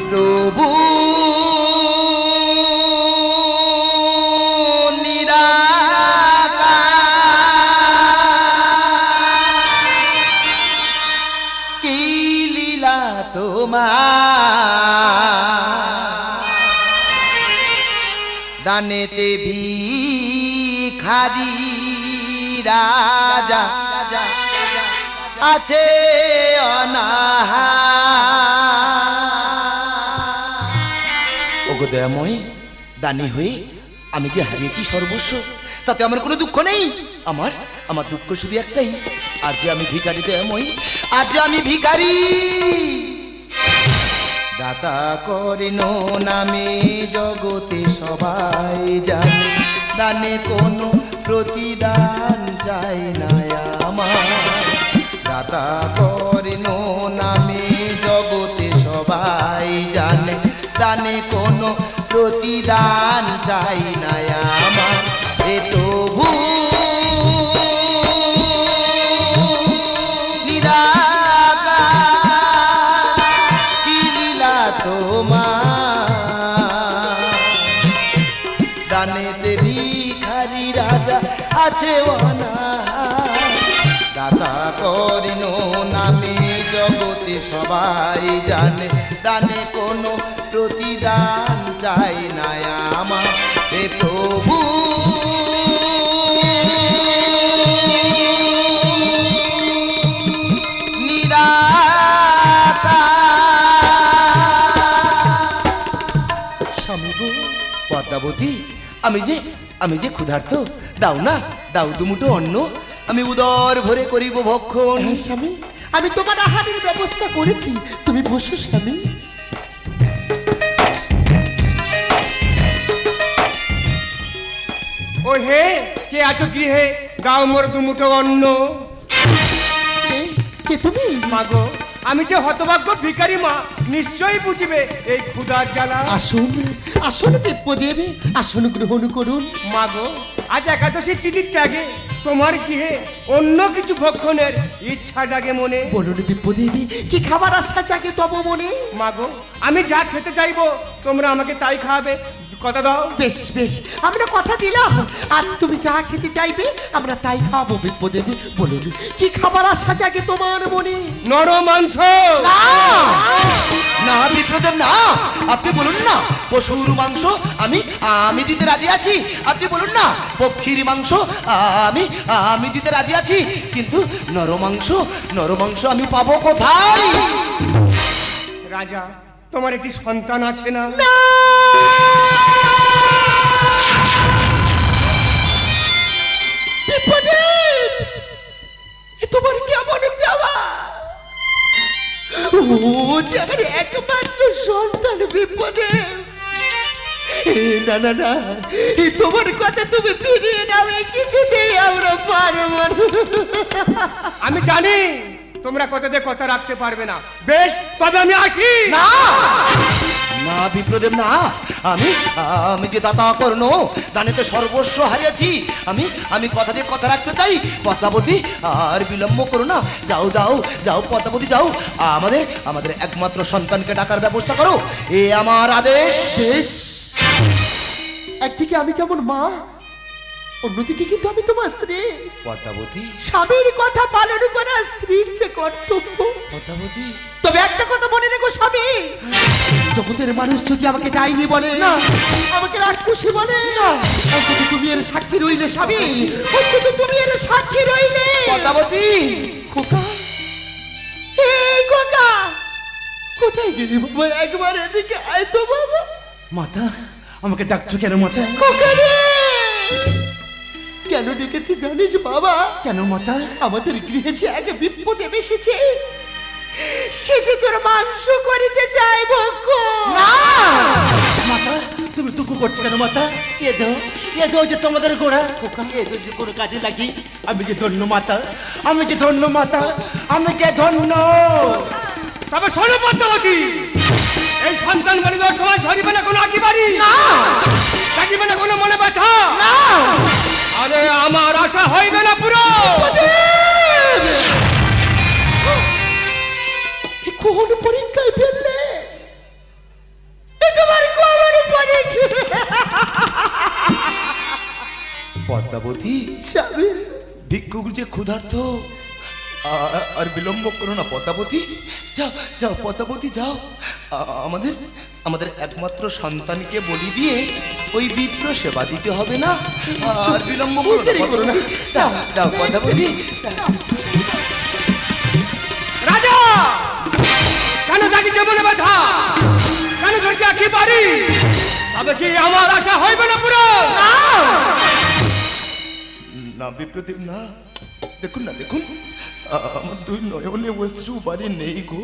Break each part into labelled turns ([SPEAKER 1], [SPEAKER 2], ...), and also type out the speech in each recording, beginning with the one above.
[SPEAKER 1] প্রভু। দানেতে ভিখারি রাজা আছে অনাহা ওগো দয়াময় দানি হয়ে আমি যে হারিয়েছি সর্বস্ব, তাতে আমার কোনো দুঃখ নেই। আমার আমার দুঃখ শুধু একটাই, আজ যে আমি ভিখারি দয়াময়, আজ যে আমি ভিখারি। দাতা করেন নামে জগতে সবাই জানে, দানে কোনো প্রতিদান চাই না আমার। দাতা প্রতিদান চাই না আমার, এ তোমার? দানেতে ভিখারি রাজা আছে দাতা করিন নামে জগতে সবাই জানে, দানে কোনো প্রতিদান চাই না আমার হে প্রভু। পদ্মাবতী, আমি যে আমি যে ক্ষুধার্ত, দাও না, দাও দুমুটো অন্ন, আমি উদর ভরে করিব ভক্ষণ।
[SPEAKER 2] স্বামী, আমি তোমার আহারের ব্যবস্থা করেছি, তুমি বসো স্বামী।
[SPEAKER 3] হে কে আছো গৃহে দাও মোর দুমুঠো অন্ন।
[SPEAKER 2] কে? তুমি?
[SPEAKER 3] মাগো আমি যে হতভাগ্য ভিখারি মা নিশ্চয়ই বুঝিবে এই ক্ষুধার জ্বালা।
[SPEAKER 2] আসুন আসুন দেবী আসন গ্রহণ করুন।
[SPEAKER 3] মাগো আজ একাদশী তিথির ত্যাগে তোমার গৃহে অন্য কিছু ভক্ষণের ইচ্ছা জাগে মনে?
[SPEAKER 2] বলুন দেবী কি খাবার আশা জাগে তব মনে?
[SPEAKER 3] মাগো আমি যা খেতে চাইব তোমরা আমাকে তাই খাওয়াবে। কথা দাও।
[SPEAKER 2] বেশ বেশ আমরা কথা দিলাম। আজ তুমি যা খেতে চাইবে আমরা তাই খাব দেবী বলুন কি খাবার আশা জাগে তোমার মনে?
[SPEAKER 3] নর মাংস!
[SPEAKER 1] বিপ্রদেব না! আপনি বলুন না পশুর মাংস আমি আমি দিতে রাজি আছি। আপনি বলুন না পক্ষীর মাংস আমি আমি দিতে রাজি আছি। কিন্তু নর মাংস নর মাংস আমি পাবো কোথায়?
[SPEAKER 3] রাজা তোমার একটি সন্তান আছে না?
[SPEAKER 2] তোমার কেমন যাওয়া ও যে একমাত্র সন্তান বিপদে। না না না তোমার কথা তুমি ফিরিয়ে নাও কিছুতেই আমরা পারব
[SPEAKER 3] আমি জানি তোমরা কথাতে কথা রাখতে পারবে না। বেশ তবে আমি আসি।
[SPEAKER 1] না! না বিপ্রদেব না আমি আমি যে দাতা কর্ণ দানেতে সর্বস্ব হারিয়েছি আমি আমি কথা দিয়ে কথা রাখতে চাই। পদ্মাবতী আর বিলম্ব করো না। যাও যাও যাও পদ্মাবতী যাও। আমাদের আমাদের একমাত্র সন্তানকে ডাকার ব্যবস্থা করো। এ আমার আদেশ।
[SPEAKER 2] বেশ একদিকে আমি যেমন মা অন্যদিকে কিন্তু আমি তোমার স্ত্রী।
[SPEAKER 1] পদ্মাবতী।
[SPEAKER 2] স্বামীর কথা পালন করা স্ত্রীর যে কর্তব্য।
[SPEAKER 1] পদ্মাবতী
[SPEAKER 2] তবে একটা কথা মনে রেখো স্বামী। জগতের মানুষ যদি আমাকে ডাইনি বলে না আমাকে রাক্ষসী বলে। অন্তত তুমি এর সাক্ষী রইলে স্বামী। অন্তত তুমি এর সাক্ষী রইলে।
[SPEAKER 1] পদ্মাবতী।
[SPEAKER 2] খোকা। এই খোকা কোথায় গেলি বাবা? একবার এদিকে আয় তো বাবা।
[SPEAKER 1] মাতা আমাকে ডাকছো কেন মাতা?
[SPEAKER 2] খোকা রে! কেন ডেকেছি জানিস বাবা?
[SPEAKER 1] কেন মাতা?
[SPEAKER 2] আমাদের গৃহে যে এক বিপদে এসেছে সে যে তোর মাংস করিতে চাই ভক্ষ
[SPEAKER 1] না!
[SPEAKER 2] মাতা তুমি দুঃখ করছ কেন মাতা? এ দাও এ দাও যে তোমাদের গোড়া। খোকা এ দাও যে কোনো কাজে লাগি। আমি যে ধন্য মাতা আমি যে ধন্য মাতা আমি যে ধন্য।
[SPEAKER 3] তবে শোনো পদ্মাবতী এই সন্তান বলি দেওয়ার সময় সরিবে না কোনো আঁকি বাড়ি
[SPEAKER 1] না!
[SPEAKER 3] থাকিবে না কোনো মনে ব্যথা?
[SPEAKER 1] না!
[SPEAKER 3] আরে আমার আশা হইবে না পুরো।
[SPEAKER 2] কোন পরীক্ষায় ফেললে?
[SPEAKER 1] পদ্মাবতী
[SPEAKER 2] স্বামী।
[SPEAKER 1] ভিক্ষুক যে ক্ষুধার্ত আর বিলম্ব করো না পদ্মাবতী। যাও যাও পদ্মাবতী যাও। আমাদের আমাদের একমাত্র সন্তানকে বলি দিয়ে ওই বিপ্র সেবা দিতে হবে না। আর বিলম্ব করো না যাও যাও পদ্মাবতী।
[SPEAKER 3] পারি। তবে কি আমার আশা হইবে না পুরো?
[SPEAKER 1] না। বিপ্রদীপ না। দেখুন না দেখুন। আমার দুই নয়নে অশ্রু বাড়ি নেই গো।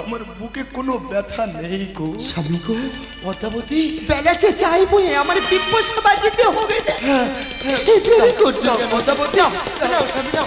[SPEAKER 1] আমার বুকে কোনো ব্যথা নেই গো।
[SPEAKER 2] স্বামী গো।
[SPEAKER 1] পদ্মাবতী।
[SPEAKER 2] বেলাচে চাইব আমার বিপ্প সেবা দিতে হবে না। এই দেরি করছ
[SPEAKER 1] পদ্মাবতী।
[SPEAKER 2] স্বামী নাও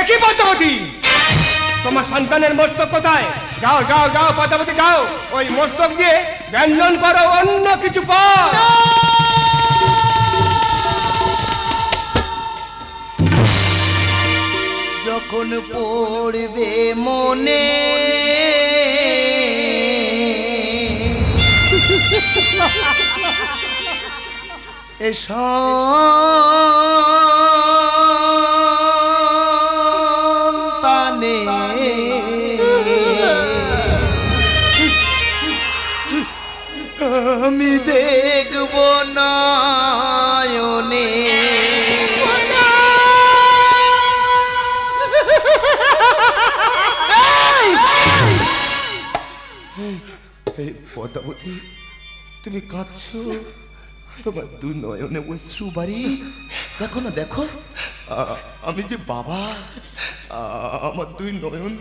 [SPEAKER 3] একই পদ্মাবতী। তোমার সন্তানের মস্তক কোথায়? যাও যাও যাও, পদ্মাবতী, যাও। ওই মস্তক দিয়ে ব্যঞ্জন করো, অন্য কিছু পর
[SPEAKER 1] যখন পড়বে মনে এ সন্তানে। আমি দেখব নয়নে। পদ্মাবতী তুমি কাঁদছো? তোমার দু নয়নে অশ্রু বাড়ি দেখো না, দেখো। আমি যে বাবা আমার দুই নয়ন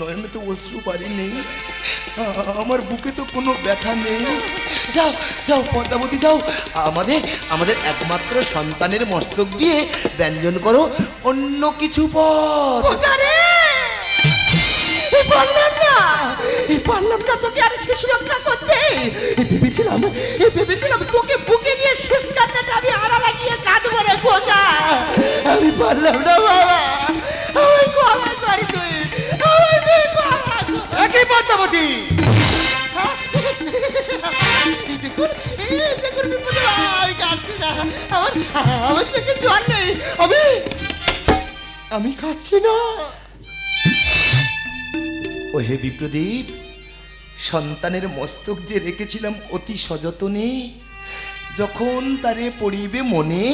[SPEAKER 1] নয়নে তো অশ্রু বাড়ি নেই। আমার বুকে তো কোনো ব্যথা নেই। যাও যাও, পদ্মাবতী, যাও। আমাদের আমাদের একমাত্র সন্তানের মস্তক দিয়ে ব্যঞ্জন করো অন্য কিছু পথ
[SPEAKER 2] পারলাম না পারলাম না তোকে আর শেষ রক্ষা করতে। ভেবেছিলাম ভেবেছিলাম তোকে বুকে নিয়ে শেষ কান্নাটা আমি আড়া লাগিয়ে কাঁদবো রে খোঁজা আমি পারলাম না বাবা। আমার ক্ষমা কর তুই। আমার তুই ক্ষমা
[SPEAKER 3] একই পদ্মাবতী।
[SPEAKER 2] দেখুন দেখুন বিপদে আমি কাঁদছি না। আমার আমার চোখে জল নেই। আমি আমি কাঁদছি না।
[SPEAKER 1] ও হে বিপ্রদীপ সন্তানের মস্তক যে রেখেছিলাম অতি সযতনে যখন তারে পড়িবে মনে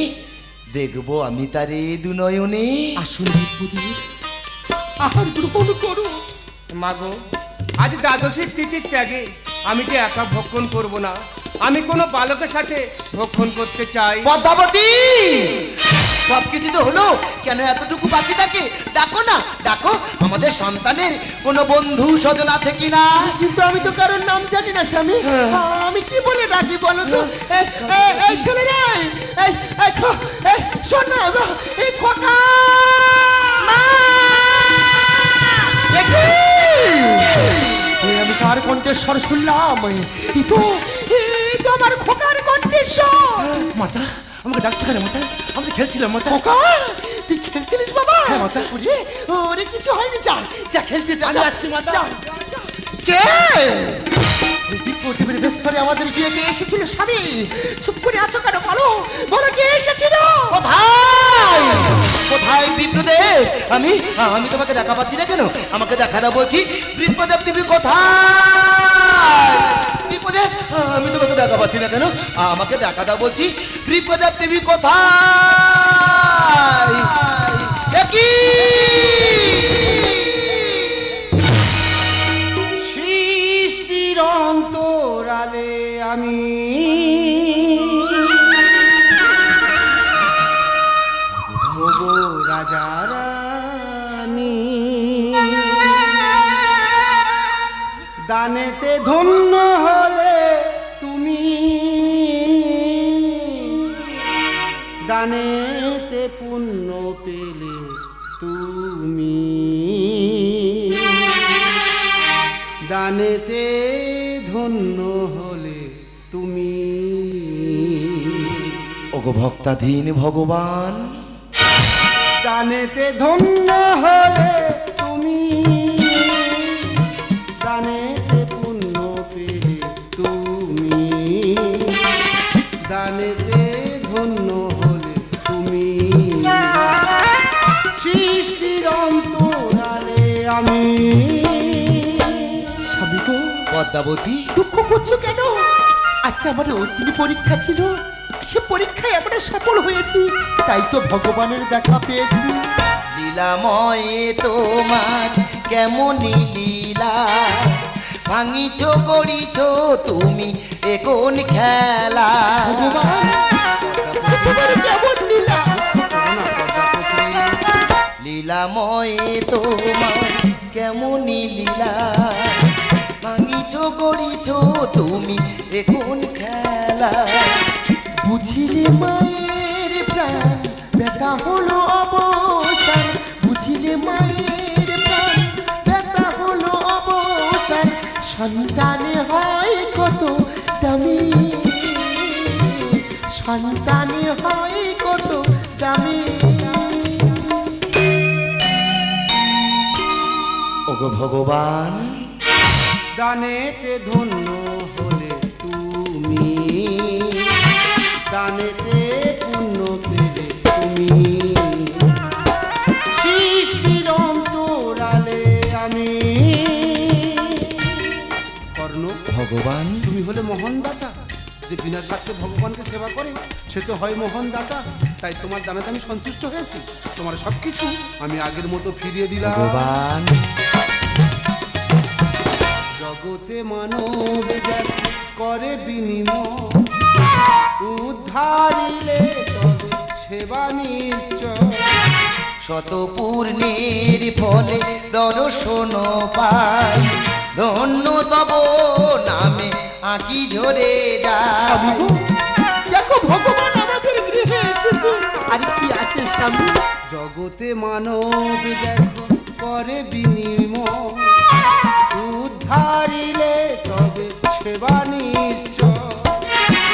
[SPEAKER 1] দেখব আমি তারে দুনয়নে।
[SPEAKER 2] আসুন আহার গ্রহণ করো
[SPEAKER 3] মাগো আজ দ্বাদশীর তিথির ত্যাগে আমি যে একা ভক্ষণ করব না আমি কোনো বালকের সাথে ভক্ষণ করতে চাই।
[SPEAKER 1] পদ্মাবতী! সবকিছু তো হলো। কেন এতটুকু বাকি থাকে? ডাকো না ডাকো। আমাদের সন্তানের কোনো বন্ধু স্বজন আছে কিনা?
[SPEAKER 2] কিন্তু আমি তো কারোর নাম জানি না স্বামী। আমি কি বলে ডাকি বলো তো? এই- এই- এই শোন না এই খোকা! এই আমি কার কণ্ঠেশ্বর শুনলাম? এই তো এই তো আমার খোকার কণ্ঠেশ্বর
[SPEAKER 1] মাতা আমাকে কেন মাতা আমি খেলছিলাম মাতা
[SPEAKER 2] খোকা তুই খেলছিলিস বাবা
[SPEAKER 1] হ্যাঁ, মাতা।
[SPEAKER 2] ওরে ওরে কিছু হয়নি যা যা খেলতে যা
[SPEAKER 1] আমি আসছি, মাতা।
[SPEAKER 2] কে বেস্তরে আমাদের গিয়ে কে এসেছিল স্বামী চুপ করে আছো কেন বলো বলো কে এসেছিল
[SPEAKER 1] কোথায় কোথায় বিপ্রদেব আমি আমি তোমাকে দেখা পাচ্ছি না কেন আমাকে দেখা দাও বলছি বিপ্রদেব তুমি কোথায় বিপ্রদেব আমি তোমাকে দেখা পাচ্ছি না কেন আমাকে দেখা দাও বলছি রিপোজার দেবী কোথায়?
[SPEAKER 3] সৃষ্টির অন্তরালে আমি।
[SPEAKER 4] রাজারানী দানেতে ধন্য দানেতে পুণ্য পেলে তুমি। দানেতে ধন্য হলে তুমি।
[SPEAKER 1] ওগো ভক্তাধীন ভগবান।
[SPEAKER 4] দানেতে ধন্য হলে
[SPEAKER 1] পদ্মাবতী
[SPEAKER 4] দুঃখ করছ কেন? আচ্ছা আমার অগ্নি পরীক্ষা ছিল। সে পরীক্ষায় আমরা সফল হয়েছি। তাই তো ভগবানের দেখা পেয়েছি।
[SPEAKER 1] লীলাময় তোমার কেমন লীলা। ভাঙিছ করিছ তুমি এ কোন খেলা?
[SPEAKER 4] ভগবান কেমন
[SPEAKER 1] তুমি এ কোন খেলা?
[SPEAKER 4] বুঝিলে মায়ের প্রাণ, ব্যথা হলো অবসান। বুঝিলে মায়ের প্রাণ, ব্যথা হলো অবসান। সন্তানে হয় কত দামি। সন্তানে হয় কত দামি।
[SPEAKER 1] ভগবান।
[SPEAKER 4] দানেতে ধন্য হলে তুমি। দানেতে পুণ্য পেলে তুমি। সৃষ্টির অন্তরালে আমি। কর্ণ
[SPEAKER 1] ভগবান?
[SPEAKER 4] তুমি হলে মোহন দাতা। যে বিনা স্বার্থে ভগবানকে সেবা করে সে তো হয় মোহন দাতা। তাই তোমার দানাতে আমি সন্তুষ্ট হয়েছি। তোমার সব কিছু আমি আগের মতো ফিরিয়ে দিলাম।
[SPEAKER 1] ভগবান।
[SPEAKER 4] জগতে মানব করে বিনিময়। উদ্ধারিলে তবে সেবা নিশ্চয়।
[SPEAKER 1] শত পূর্ণের ফলে দর্শন পাই ধন্য তব নামে আঁকি ঝরে যায়।
[SPEAKER 4] দেখো ভগবান আমাদের গৃহে এসেছে। আর কি আছে স্বামী জগতে মানব দেখো করে বিনিময়। উদ্ধারিলে তবে সেবা নিশ্চয়।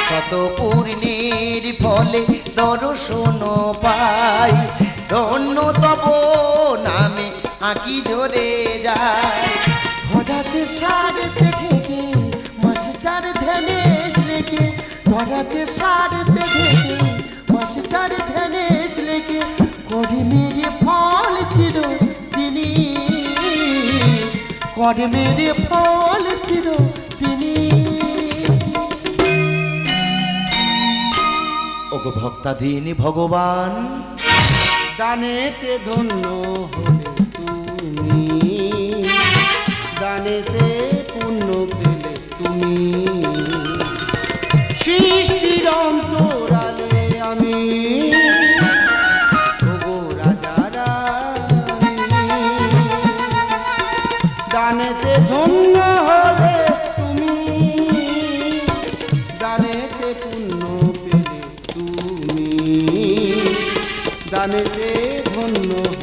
[SPEAKER 1] শত পূর্ণের ফলে দর্শন পাই, ধন্য তব নামে আঁকি ঝরে যায়।
[SPEAKER 4] ধরাছে সারতে ঢেকে মাস্টার ধ্যানেশ লেগে ধরাছে সারতে ঢেকে মাস্টার ধ্যানেশ করে মেরে ফল ছিল তিনি।
[SPEAKER 1] ওগো ভক্তাধীন ভগবান
[SPEAKER 4] দানেতে ধন্য হলে তুমি। দানেতে জানেতে ধন্য হ